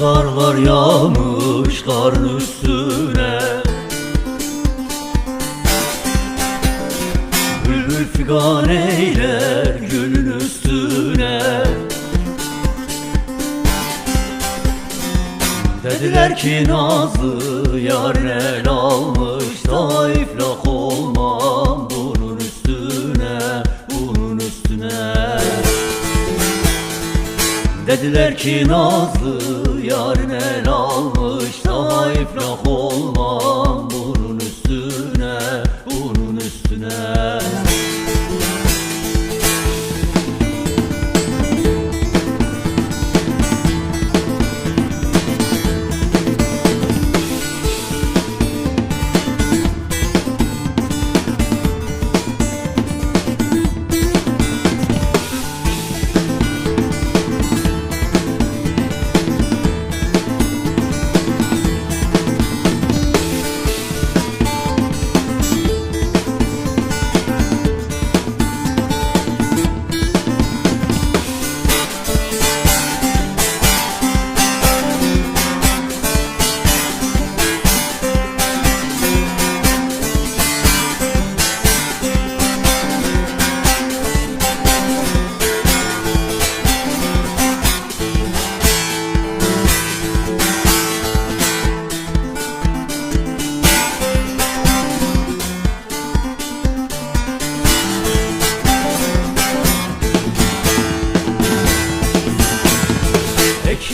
Karlar yağmış karın üstüne. Bülbül figan eyler gülün üstüne. Dediler ki Nazlı yar el almış Da iflah olmam bunun üstüne Bunun üstüne. Dediler ki Nazlı yar el almış Da iflah olmam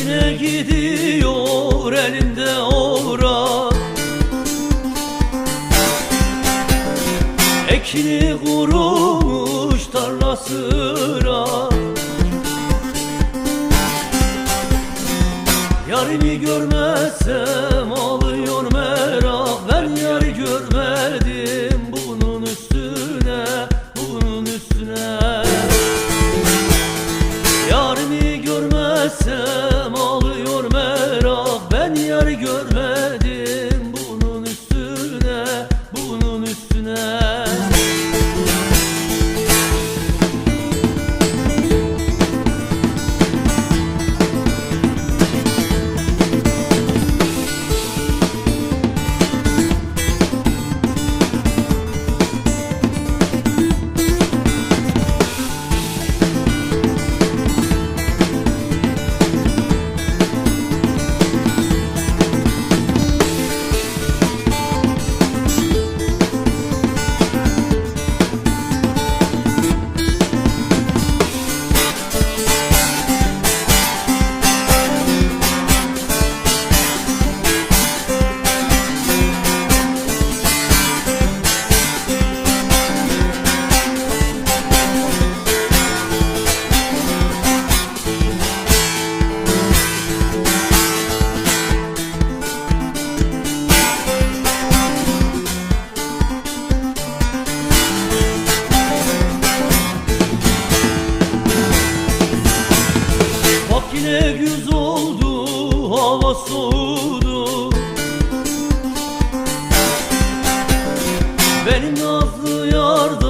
Ekine gidiyor elinde ora. Ekini kurumuş tarlasına Yarını görmezsem alıyor merak. Ben yarı görmedim bunun üstüne Bunun üstüne. Yarını görmezsem Güz oldu hava soğudu. Benim nazlı yardan